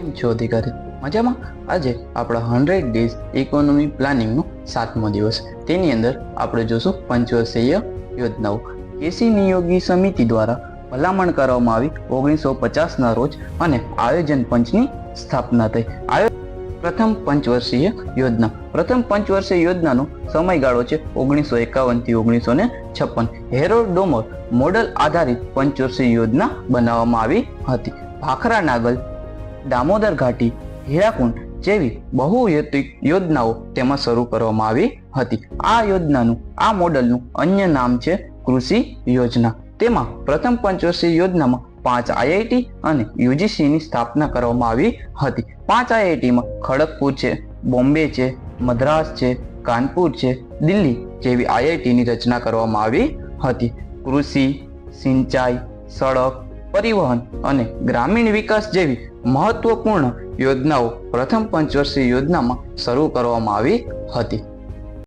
કેમ છો અધિકારી? મજામાં? આજે આપણા હંડ્રેડ ડેઝ ઇકોનોમી પ્લાનિંગનો સાતમો દિવસ. તેની અંદર આપણે જોશું પંચવર્ષીય યોજનાઓ. કેસી નિયોગી સમિતિ દ્વારા ભલામણ કરવામાં આવી ઓગણીસો પચાસના રોજ અને આયોજન પંચની સ્થાપના થઈ. પ્રથમ પંચવર્ષીય યોજના. પ્રથમ પંચવર્ષીય યોજનાનો સમયગાળો છે ઓગણીસો એકાવનથી ઓગણીસો ને છપ્પન. હેરોડોમર મોડલ આધારિત પંચવર્ષીય યોજના બનાવવામાં આવી હતી. ભાખરા નાગલ દામોદર ઘાટી, હીરાકુંડ જેવી બહુહેતુક યોજનાઓ તેમાં શરૂ કરવામાં આવી હતી. આ યોજનાનું, આ મોડલનું અન્ય નામ છે કૃષિ યોજના. તેમાં પ્રથમ પંચવર્ષીય યોજનામાં પાંચ આઈઆઈટી અને યુજીસીની સ્થાપના કરવામાં આવી હતી. પાંચ આઈઆઈટીમાં ખડગપુર છે, બોમ્બે છે, મદ્રાસ છે, કાનપુર છે, દિલ્હી જેવી આઈઆઈટીની રચના કરવામાં આવી હતી. કૃષિ, સિંચાઈ, સડક, પરિવહન અને ગ્રામીણ વિકાસ જેવી મહત્વપૂર્ણ યોજનાઓ પ્રથમ પંચવર્ષીય યોજનામાં શરૂ કરવામાં આવી હતી.